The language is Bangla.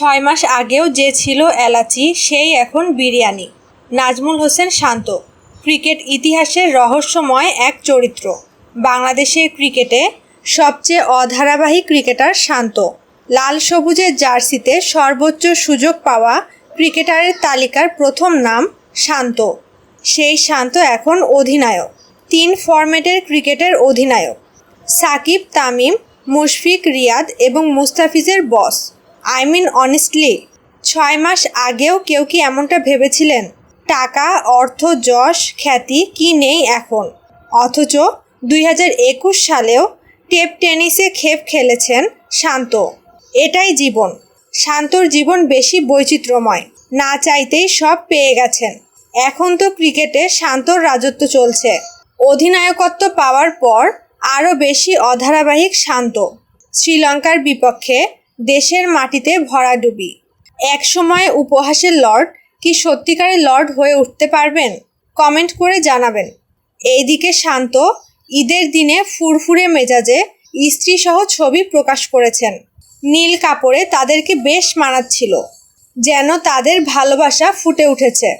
ছয় মাস আগেও যে ছিল এলাচি, সেই এখন বিরিয়ানি। নাজমুল হোসেন শান্ত। ক্রিকেট ইতিহাসের রহস্যময় এক চরিত্র। বাংলাদেশের ক্রিকেটে সবচেয়ে অধারাবাহিক ক্রিকেটার শান্ত। লাল সবুজের জার্সিতে সর্বোচ্চ সুযোগ পাওয়া ক্রিকেটারের তালিকার প্রথম নাম শান্ত। সেই শান্ত এখন অধিনায়ক। তিন ফরম্যাটের ক্রিকেটের অধিনায়ক। সাকিব, তামিম, মুশফিক, রিয়াদ এবং মুস্তাফিজের বস। আই মিন অনেস্টলি ছয় মাস আগেও কেউ কি এমনটা ভেবেছিলেন? টাকা, অর্থ, যশ, খ্যাতি, কি নেই এখন? অথচ দুই হাজার একুশ সালেও টেপ টেনিসে খেপ খেলেছেন শান্ত। এটাই জীবন। শান্তর জীবন বেশি বৈচিত্র্যময়। না চাইতেই সব পেয়ে গেছেন। এখন তো ক্রিকেটে শান্তর রাজত্ব চলছে। অধিনায়কত্ব পাওয়ার পর আরও বেশি অধারাবাহিক শান্ত। শ্রীলঙ্কার বিপক্ষে দেশের মাটিতে ভরাডুবি একসময় উপহাসের লর্ড কি সত্যিকারের লর্ড হয়ে উঠতে পারবেন? কমেন্ট করে জানাবেন। এইদিকে শান্ত, ঈদের দিনে ফুরফুরে মেজাজে স্ত্রী সহ ছবি প্রকাশ করেছেন। নীল কাপড়ে তাদেরকে বেশ মানাচ্ছিল, যেন তাদের ভালোবাসা ফুটে উঠেছে।